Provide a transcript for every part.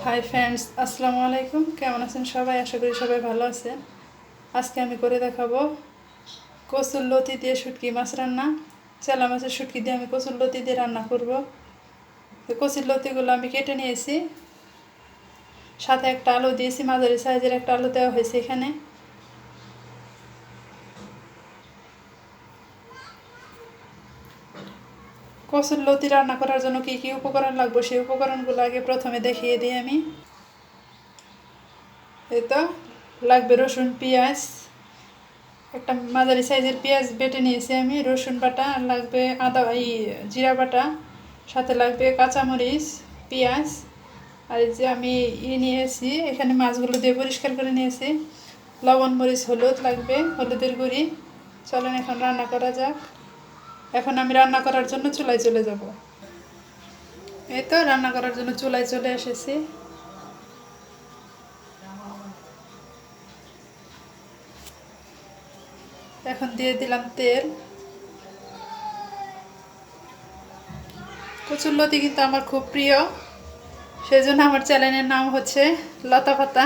Hi friends আসসালামু আলাইকুম। কেমন আছেন সবাই? আশা করি সবাই ভালো আছেন। আজকে আমি করে দেখাবো কচুর লতি দিয়ে শুটকি মাছ রান্না। চেলা মাছের শুটকি দিয়ে আমি কচুর লতি দিয়ে রান্না করব। তো কচুর লতিগুলো আমি কেটে নিয়েছি। সাথে একটা আলু দিয়েছি, মাঝারি সাইজের একটা আলু দেওয়া হয়েছে এখানে। কচুর লতি রান্না করার জন্য কী কী উপকরণ লাগবে? সেই উপকরণগুলো আগে প্রথমে দেখিয়ে দিই আমি। এই তো, লাগবে রসুন, পেঁয়াজ। একটা মাঝারি সাইজের পেঁয়াজ বেটে নিয়েছি আমি, রসুন বাটা লাগবে আদা, এই জিরা বাটা। সাথে লাগবে কাঁচামরিচ, পেঁয়াজ। আর যে আমি ই নিয়েছি, এখানে মাছগুলো দিয়ে পরিষ্কার করে নিয়েছি। লবণ, মরিচ, হলুদ লাগবে, হলুদের গুঁড়ি। চলেন এখন রান্না করা যাক। এখন আমি রান্না করার জন্য চুলায় চলে যাব। এই তো রান্না করার জন্য চুলায় চলে এসেছি। এখন দিয়ে দিলাম তেল। কচুরলতি কিন্তু আমার খুব প্রিয়। সেই জন্য আমার চ্যানেলের নাম হচ্ছে লতা পাতা।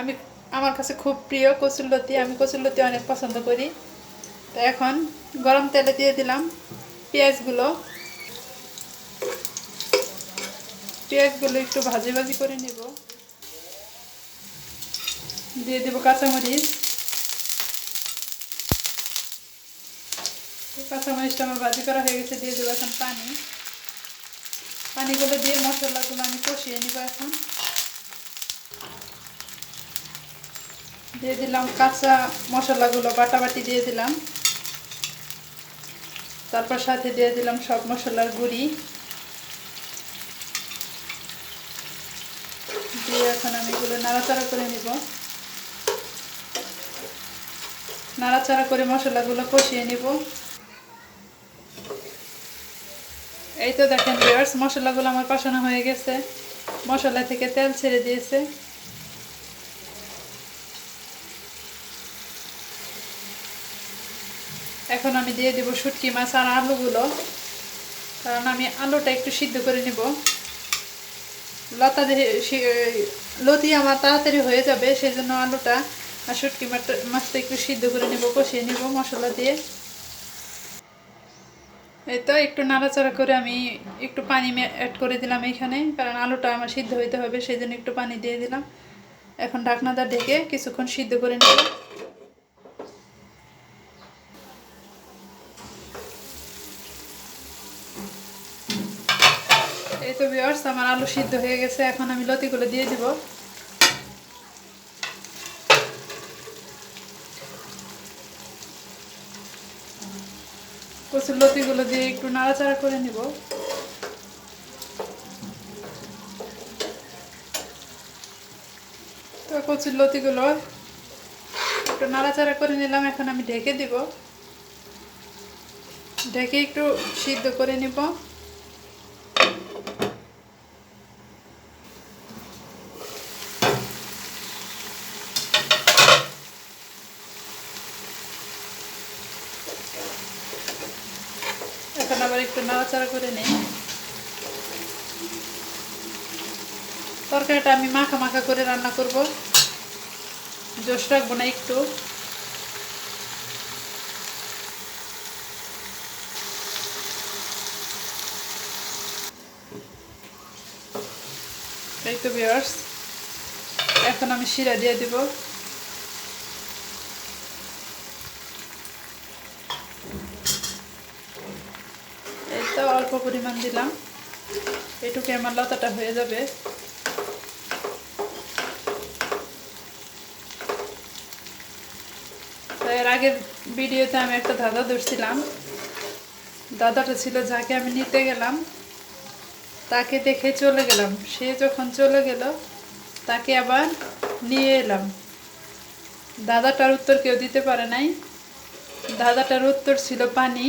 আমি, আমার কাছে খুব প্রিয় কচুরলতি আমি কচুরলতি অনেক পছন্দ করি। তো এখন গরম তেলে দিয়ে দিলাম পেঁয়াজগুলো। পেঁয়াজগুলো একটু ভাজি ভাজি করে নেব। দিয়ে দেবো কাঁচামরিচ। কাঁচামরিচটা আমার ভাজি করা হয়ে গেছে, দিয়ে দেবো এখন পানি। পানিগুলো দিয়ে মশলাগুলো আমি কষিয়ে নিব এখন। দিয়ে দিলাম কাঁচা মশলাগুলো, বাটাবাটি দিয়ে দিলাম। তারপর সাথে দিয়ে দিলাম সব মশলার গুঁড়ি। দিয়ে এখন আমি এগুলো নাড়াচাড়া করে নিব। নাড়াচাড়া করে মশলাগুলো কষিয়ে নিব। এই তো দেখেন ভিউয়ার্স মশলাগুলো আমার কষানো হয়ে গেছে। মশলা থেকে তেল ছেড়ে দিয়েছে। এখন আমি দিয়ে দেবো শুটকি মাছ আর আলুগুলো। কারণ আমি আলুটা একটু সিদ্ধ করে নেব। লতা লতি আমার তাড়াতাড়ি হয়ে যাবে সেই জন্য আলুটা আর শুটকি মাছটা একটু সিদ্ধ করে নেব, কষিয়ে নেব মশলা দিয়ে। এই তো একটু নাড়াচাড়া করে আমি একটু পানি অ্যাড করে দিলাম এখানে, কারণ আলুটা আমার সিদ্ধ হইতে হবে সেই জন্য একটু পানি দিয়ে দিলাম। এখন ঢাকনাটা ঢেকে কিছুক্ষণ সিদ্ধ করে নেব। তো বিয়ার্স আমার আলু সিদ্ধ হয়ে গেছে, এখন আমি লতিগুলো দিয়ে দিব। কচুর লতিগুলো দিয়ে একটু নাড়াচাড়া করে নিব। তো কচুর লতিগুলো একটু নাড়াচাড়া করে নিলাম, এখন আমি ঢেকে দিব। ঢেকে একটু সিদ্ধ করে নিব এখন আবার একটু নাড়াচাড়া করে নিই। তরকারিটা আমি মাখা মাখা করে রান্না করব। জোশ রাখব না একটু। এই তো বিয়ার্স এখন আমি শিরা দিয়ে দিব। এই তো অল্প পরিমাণ দিলাম। এটুকু আমার লতাটা হয়ে যাবে। এর আগের ভিডিওতে আমি একটা দাদা ধরছিলাম। দাদাটা ছিল যাকে আমি নিতে গেলাম, তাকে দেখে চলে গেলাম। সে যখন চলে গেল, তাকে আবার নিয়ে এলাম। দাদাটার উত্তর কেউ দিতে পারে নাই। দাদাটার উত্তর ছিল পানি।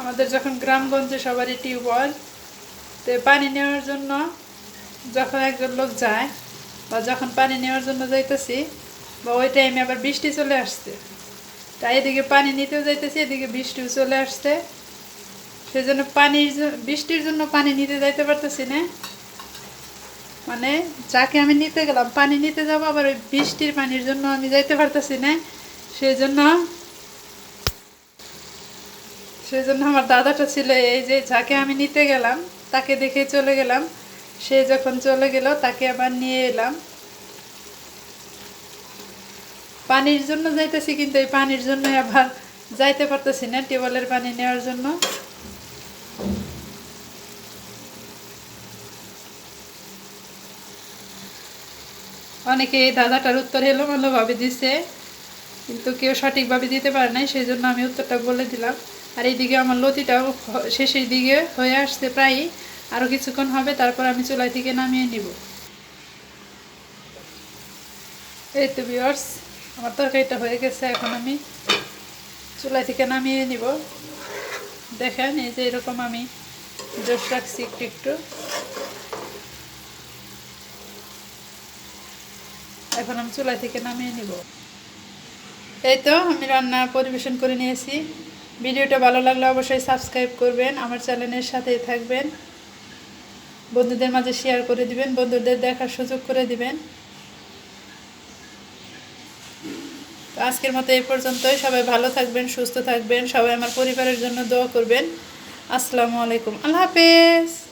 আমাদের যখন গ্রামগঞ্জে সবারই টিউবওয়েল, তো পানি নেওয়ার জন্য যখন একজন লোক যায়, বা যখন পানি নেওয়ার জন্য যাইতেছি, বা ওই টাইমে আবার বৃষ্টি চলে আসছে, তাই এদিকে পানি নিতেও যাইতেছি, এদিকে বৃষ্টিও চলে আসছে। সেই জন্য পানির বৃষ্টির জন্য পানি নিতে যাইতে পারতেছি না। মানে যাকে আমি নিতে গেলাম, পানি নিতে যাব, আবার ওই বৃষ্টির পানির জন্য আমি যাইতে পারতেছি না। সেই জন্য সেই জন্য আমার দাদাটা ছিল এই যে, যাকে আমি নিতে গেলাম, তাকে দেখে চলে গেলাম। সে যখন চলে গেল, তাকে আবার নিয়ে এলাম। পানির জন্য যাইতেছি, কিন্তু এই পানির জন্য আবার যাইতে পারতেছি না টিউবওয়েলের পানি নেওয়ার জন্য। অনেকে এই দাদাটার উত্তর এলোমেলোভাবে দিছে, কিন্তু কেউ সঠিকভাবে দিতে পারে নাই সেই জন্য আমি উত্তরটা বলে দিলাম। আর এইদিকে আমার লতিটাও শেষের দিকে হয়ে আসছে প্রায় আরও কিছুক্ষণ হবে, তারপর আমি চুলাই থেকে নামিয়ে নিব। এই তো ভিউয়ার্স আমার তরকারিটা হয়ে গেছে, এখন আমি চুলাই থেকে নামিয়ে নিব। দেখেন, এই যে এরকম আমি জোশ রাখছি একটু একটু। এখন আমি চুলাই থেকে নামিয়ে নিব। এই তো, আমি রান্না পরিবেশন করে নিয়েছি। ভিডিওটা ভালো লাগলে অবশ্যই সাবস্ক্রাইব করবেন, আমার চ্যানেলের সাথেই থাকবেন। বন্ধুদের মাঝে শেয়ার করে দিবেন, বন্ধুদের দেখার সুযোগ করে দিবেন। তো আজকের মতো এই পর্যন্তই, সবাই ভালো থাকবেন, সুস্থ থাকবেন, সবাই আমার পরিবারের জন্য দোয়া করবেন। আসসালামু আলাইকুম, আল্লাহ হাফেজ।